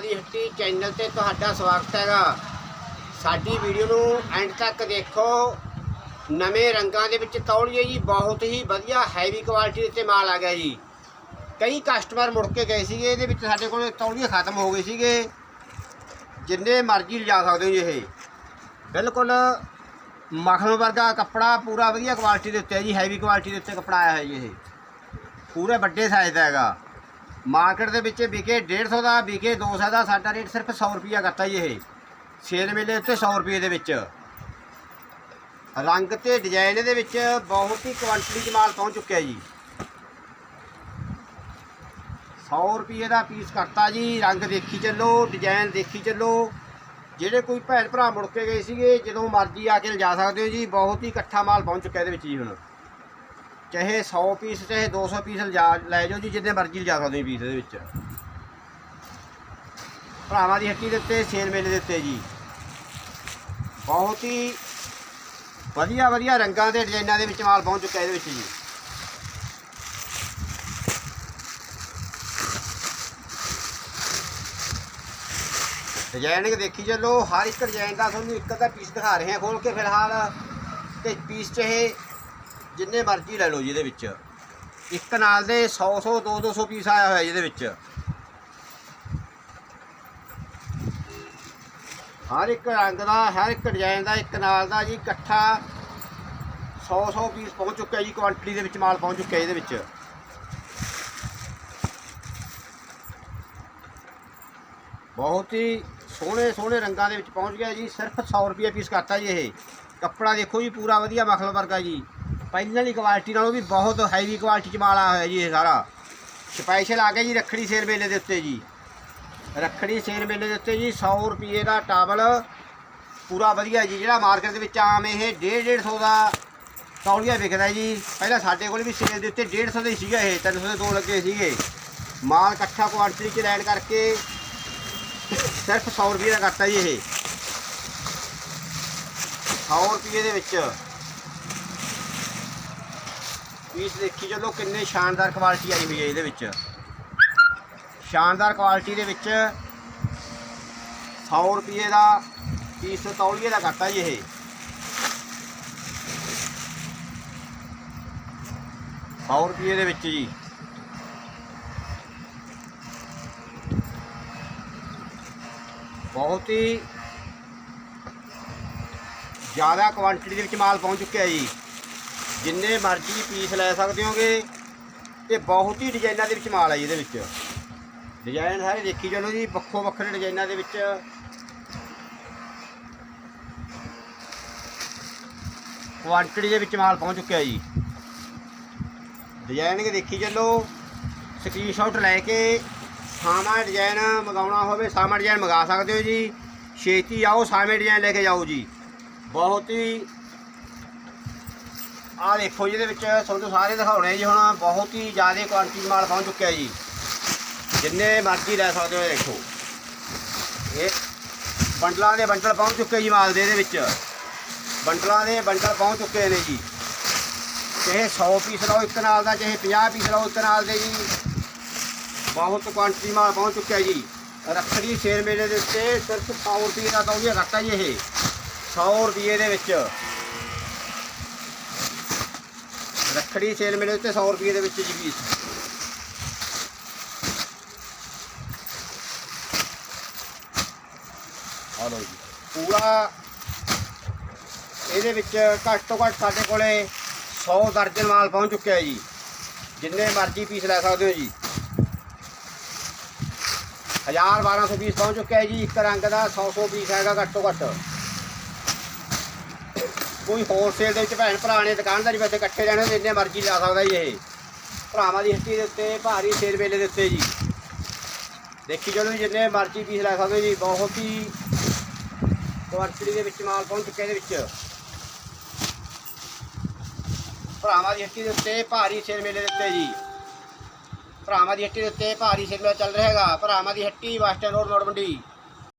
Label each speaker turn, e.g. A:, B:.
A: ਭਰਾਵਾਂ ਦੀ ਹੱਟੀ ਚੈਨਲ ਤੇ ਤੁਹਾਡਾ ਸਵਾਗਤ ਹੈਗਾ। ਸਾਡੀ ਵੀਡੀਓ ਨੂੰ ਐਂਡ ਤੱਕ ਦੇਖੋ। ਨਵੇਂ ਰੰਗਾਂ ਦੇ ਵਿੱਚ ਤੌਲੀਏ ਜੀ, ਬਹੁਤ ਹੀ ਵਧੀਆ ਹੈਵੀ ਕੁਆਲਿਟੀ ਦੇ ਉੱਤੇ ਮਾਲ ਆ ਗਿਆ ਜੀ। ਕਈ ਕਸਟਮਰ ਮੁੜ ਕੇ ਗਏ ਸੀਗੇ, ਇਹਦੇ ਵਿੱਚ ਸਾਡੇ ਕੋਲ ਤੌਲੀਏ ਖਤਮ ਹੋ ਗਏ ਸੀਗੇ। ਜਿੰਨੇ ਮਰਜ਼ੀ ਲਿਜਾ ਸਕਦੇ ਹੋ ਜੀ ਇਹ। ਬਿਲਕੁਲ ਮੱਖਣ ਵਰਗਾ ਕੱਪੜਾ, ਪੂਰਾ ਵਧੀਆ ਕੁਆਲਿਟੀ ਦੇ ਉੱਤੇ ਹੈ ਜੀ ਹੈਵੀ ਕੁਆਲਿਟੀ ਦੇ ਉੱਤੇ ਕੱਪੜਾ ਆਇਆ ਹੈ ਜੀ ਇਹ। ਪੂਰੇ ਵੱਡੇ ਸਾਈਜ਼ ਦਾ ਹੈਗਾ। ਮਾਰਕੀਟ ਦੇ ਵਿੱਚ ਵਿਕੇ 150 ਦਾ, ਵਿਕੇ 200 ਦਾ, ਸਾਡਾ ਰੇਟ ਸਿਰਫ 100 ਰੁਪਿਆ ਕਰਤਾ ਜੀ ਇਹ। ਸੇਲ ਮੇਲੇ ਉੱਤੇ 100 ਰੁਪਏ ਦੇ ਵਿੱਚ। ਰੰਗ ਤੇ ਡਿਜ਼ਾਈਨ ਦੇ ਵਿੱਚ ਬਹੁਤ ਹੀ ਕੁਆਂਟੀਟੀ 'ਚ ਮਾਲ ਪਹੁੰਚ ਚੁੱਕਿਆ ਜੀ। 100 ਰੁਪਏ ਦਾ ਪੀਸ ਕਰਤਾ ਜੀ, ਰੰਗ ਦੇਖੀ ਚੱਲੋ ਡਿਜ਼ਾਈਨ ਦੇਖੀ ਚੱਲੋ। ਜਿਹੜੇ ਕੋਈ ਭੈਣ ਭਰਾ ਮੁੜ ਕੇ ਗਏ ਸੀਗੇ, ਜਦੋਂ ਮਰਜ਼ੀ ਆ ਕੇ ਲਿਜਾ ਸਕਦੇ ਹੋ ਜੀ, ਬਹੁਤ ਹੀ ਇਕੱਠਾ ਮਾਲ ਪਹੁੰਚ ਚੁੱਕਿਆ ਇਹਦੇ ਵਿੱਚ ਜੀ ਹੁਣ। ਚਾਹੇ 100 ਪੀਸ, ਚਾਹੇ 200 ਪੀਸ ਲਿਜਾ, ਲੈ ਜਾਓ ਜੀ, ਜਿੰਨੇ ਮਰਜ਼ੀ ਲਿਜਾ ਸਕਦੇ ਹੋ ਪੀਸ ਇਹਦੇ ਵਿੱਚ। ਭਰਾਵਾਂ ਦੀ ਹੱਟੀ ਦੇ ਉੱਤੇ ਸੇਲ ਮੇਲੇ ਦੇ ਉੱਤੇ ਜੀ। ਬਹੁਤ ਹੀ ਵਧੀਆ ਵਧੀਆ ਰੰਗਾਂ ਦੇ ਡਿਜ਼ਾਈਨਾਂ ਦੇ ਵਿੱਚ ਮਾਲ ਪਹੁੰਚ ਚੁੱਕਿਆ ਇਹਦੇ ਵਿੱਚ ਜੀ। ਡਿਜ਼ਾਈਨਿੰਗ ਦੇਖੀ ਚੱਲੋ, ਹਰ ਇੱਕ ਡਿਜ਼ਾਈਨ ਦਾ ਤੁਹਾਨੂੰ ਇੱਕ ਅੱਧਾ ਪੀਸ ਦਿਖਾ ਰਹੇ ਹਾਂ ਖੋਲ ਕੇ ਫਿਲਹਾਲ। ਤੇ ਪੀਸ ਚਾਹੇ ਜਿੰਨੇ ਮਰਜ਼ੀ ਲੈ ਲਓ ਜੀ ਇਹਦੇ ਵਿੱਚ। ਇੱਕ ਨਾਲ ਦੇ 100 100 2 200 ਪੀਸ ਆਇਆ ਹੋਇਆ ਜਿਹਦੇ ਵਿੱਚ। ਹਰ ਇੱਕ ਰੰਗ ਦਾ, ਹਰ ਇੱਕ ਡਿਜ਼ਾਈਨ ਦਾ, ਇੱਕ ਨਾਲ ਦਾ ਜੀ ਇਕੱਠਾ 100 100 ਪੀਸ ਪਹੁੰਚ ਚੁੱਕਿਆ ਜੀ ਕੁਆਂਟੀਟੀ ਦੇ ਵਿੱਚ ਮਾਲ ਪਹੁੰਚ ਚੁੱਕਿਆ ਇਹਦੇ ਵਿੱਚ। ਬਹੁਤ ਹੀ ਸੋਹਣੇ ਸੋਹਣੇ ਰੰਗਾਂ ਦੇ ਵਿੱਚ ਪਹੁੰਚ ਗਿਆ ਜੀ, ਸਿਰਫ 100 ਰੁਪਏ ਪੀਸ ਕਰਤਾ ਜੀ ਇਹ। ਕੱਪੜਾ ਦੇਖੋ ਜੀ, ਪੂਰਾ ਵਧੀਆ ਮਖਲ ਵਰਗਾ ਜੀ। ਪਹਿਲਾਂ ਵਾਲੀ ਕੁਆਲਿਟੀ ਨਾਲੋਂ ਵੀ ਬਹੁਤ ਹੈਵੀ ਕੁਆਲਿਟੀ ਚ ਮਾਲ ਆਇਆ ਹੋਇਆ ਜੀ ਇਹ ਸਾਰਾ। ਸਪੈਸ਼ਲ ਆ ਗਿਆ ਜੀ ਰੱਖੜੀ ਸੇਲ ਮੇਲੇ ਦੇ ਉੱਤੇ ਜੀ। ਰੱਖੜੀ ਸੇਲ ਮੇਲੇ ਦੇ ਉੱਤੇ ਜੀ 100 ਰੁਪਏ ਦਾ ਟਾਵਲ ਪੂਰਾ ਵਧੀਆ ਜੀ, ਜਿਹੜਾ ਮਾਰਕੀਟ ਦੇ ਵਿੱਚ ਆਮ ਇਹ 1.5 150 ਦਾ ਤੌਲੀਆ ਵਿਕਦਾ ਜੀ। ਪਹਿਲਾਂ ਸਾਡੇ ਕੋਲ ਵੀ ਸੇਲ ਦੇ ਉੱਤੇ 150 ਦਾ ਹੀ ਸੀਗਾ ਇਹ 300 ਦੇ ਦੋ ਲੱਗੇ ਸੀਗੇ। ਮਾਲ ਇਕੱਠਾ ਕੁਆਂਟੀਟੀ ਚ ਲੈਣ ਕਰਕੇ ਸਿਰਫ 100 ਰੁਪਏ ਦਾ ਕਰਤਾ ਜੀ ਇਹ। 100 ਰੁਪਏ ਦੇ ਵਿੱਚ। ਪੀਸ ਦੇਖੀ ਚਲੋ ਕਿੰਨੇ ਸ਼ਾਨਦਾਰ ਕੁਆਲਿਟੀ ਆਈ ਹੋਈ ਹੈ ਇਹਦੇ ਵਿੱਚ। ਸ਼ਾਨਦਾਰ ਕੁਆਲਿਟੀ ਦੇ ਵਿੱਚ 100 ਰੁਪਏ ਦਾ ਪੀਸ ਤੌਲੀਏ ਦਾ ਕਰਤਾ ਜੀ ਇਹ। 100 ਰੁਪਏ ਦੇ ਵਿੱਚ ਜੀ। ਬਹੁਤ ਹੀ ਜ਼ਿਆਦਾ ਕੁਆਂਟੀਟੀ ਦੇ ਵਿੱਚ ਮਾਲ ਪਹੁੰਚ ਚੁੱਕਿਆ ਜੀ। ਜਿੰਨੇ ਮਰਜ਼ੀ ਪੀਸ ਲੈ ਸਕਦੇ ਹੋਗੇ ਤੇ ਬਹੁਤ ਹੀ ਡਿਜ਼ਾਈਨਾਂ ਦੇ ਵਿੱਚ ਮਾਲ ਹੈ ਜੀ ਇਹਦੇ ਵਿੱਚ। ਡਿਜ਼ਾਈਨ ਸਾਰੇ ਦੇਖੀ ਚਲੋ ਜੀ, ਵੱਖੋ ਵੱਖਰੇ ਡਿਜ਼ਾਈਨਾਂ ਦੇ ਵਿੱਚ। ਕੁਆਂਟੀਟੀ ਦੇ ਵਿੱਚ ਮਾਲ ਪਹੁੰਚ ਚੁੱਕਿਆ ਜੀ। ਡਿਜ਼ਾਈਨਿੰਗ ਦੇਖੀ ਚੱਲੋ ਸਕਰੀਨਸ਼ਾਟ ਲੈ ਕੇ ਸਾਮਾ ਡਿਜ਼ਾਈਨ ਮੰਗਾਉਣਾ ਹੋਵੇ ਸਾਮਾ ਡਿਜ਼ਾਈਨ ਮੰਗਾ ਸਕਦੇ ਹੋ ਜੀ। ਛੇਤੀ ਆਓ ਸਾਮੇ ਡਿਜ਼ਾਈਨ ਲੈ ਕੇ ਜਾਓ ਜੀ। ਬਹੁਤ ਹੀ ਆਹ ਦੇਖੋ ਜੀ, ਇਹਦੇ ਵਿੱਚ ਤੁਹਾਨੂੰ ਸਾਰੇ ਦਿਖਾਉਣੇ ਜੀ, ਹੁਣ ਬਹੁਤ ਹੀ ਜ਼ਿਆਦਾ ਕੁਆਂਟੀਟੀ ਮਾਲ ਪਹੁੰਚ ਚੁੱਕਿਆ ਜੀ। ਜਿੰਨੇ ਮਰਜ਼ੀ ਲੈ ਸਕਦੇ ਹੋ ਦੇਖੋ। ਇਹ ਬੰਡਲਾਂ ਦੇ ਬੰਡਲ ਪਹੁੰਚ ਚੁੱਕੇ ਜੀ ਮਾਲ ਦੇ, ਇਹਦੇ ਵਿੱਚ। ਬੰਡਲਾਂ ਦੇ ਬੰਡਲ ਪਹੁੰਚ ਚੁੱਕੇ ਨੇ ਜੀ। ਚਾਹੇ 100 ਪੀਸ ਲਓ ਇੱਕ ਨਾਲ ਦਾ, ਚਾਹੇ 50 ਪੀਸ ਲਓ ਇੱਕ ਨਾਲ ਦੇ ਜੀ। ਬਹੁਤ ਕੁਆਂਟੀਟੀ ਮਾਲ ਪਹੁੰਚ ਚੁੱਕਿਆ ਜੀ। ਰੱਖੜੀ ਸ਼ੇਰ ਮੇਲੇ ਦੇ ਉੱਤੇ ਸਿਰਫ 100 ਰੁਪਏ ਦਾ ਤੌਲੀਆ ਰੱਖਤਾ ਜੀ ਇਹ। 100 ਰੁਪਏ ਦੇ ਵਿੱਚ। ਰੱਖੜੀ ਸੇਲ ਮੇਲੇ ਉੱਤੇ 100 ਰੁਪਏ ਦੇ ਵਿੱਚ ਜੀ ਪੀਸ। ਆ ਲਓ ਜੀ। ਪੂਰਾ ਇਹਦੇ ਵਿੱਚ ਘੱਟ ਤੋਂ ਘੱਟ ਸਾਡੇ ਕੋਲੇ 100 ਦਰਜਨ ਮਾਲ ਪਹੁੰਚ ਚੁੱਕਿਆ ਹੈ ਜੀ। ਜਿੰਨੇ ਮਰਜ਼ੀ ਪੀਸ ਲੈ ਸਕਦੇ ਹੋ ਜੀ। 1000 1200 ਪੀਸ ਪਹੁੰਚ ਚੁੱਕਿਆ ਹੈ ਜੀ ਇੱਕ ਰੰਗ ਦਾ 100 100 ਪੀਸ ਹੈਗਾ ਘੱਟ ਤੋਂ ਘੱਟ। ਕੋਈ ਹੋਲਸੇਲ ਦੇ ਵਿੱਚ ਭੈਣ ਭਰਾ ਨੇ, ਦੁਕਾਨਦਾਰੀ ਵਾਸਤੇ ਇਕੱਠੇ ਲੈਣੇ ਤੇ ਜਿੰਨੇ ਮਰਜ਼ੀ ਲਾ ਸਕਦਾ ਜੀ ਇਹ। ਭਰਾਵਾਂ ਦੀ ਹੱਟੀ ਦੇ ਉੱਤੇ ਭਾਰੀ ਸੇਲ ਵੇਲੇ ਦੇ ਉੱਤੇ ਜੀ। ਦੇਖੀ ਚਲੋ ਜੀ, ਜਿੰਨੇ ਮਰਜ਼ੀ ਪੀਸ ਲੈ ਸਕਦੇ ਜੀ, ਬਹੁਤ ਹੀ ਕੁਆਂਟੀਟੀ ਦੇ ਵਿੱਚ ਮਾਲ ਪਹੁੰਚ ਚੁੱਕਿਆ ਇਹਦੇ ਵਿੱਚ। ਭਰਾਵਾਂ ਦੀ ਹੱਟੀ ਦੇ ਉੱਤੇ ਭਾਰੀ ਸੇਲ ਮੇਲੇ ਦੇ ਉੱਤੇ ਜੀ। ਭਰਾਵਾਂ ਦੀ ਹੱਟੀ ਦੇ ਉੱਤੇ ਭਾਰੀ ਸੇਲ ਮੇਲਾ ਚੱਲ ਰਿਹਾ ਹੈਗਾ। ਭਰਾਵਾਂ ਦੀ ਹੱਟੀ ਵਾਸਟਰਨ ਰੋਡ ਮੋੜ ਮੰਡੀ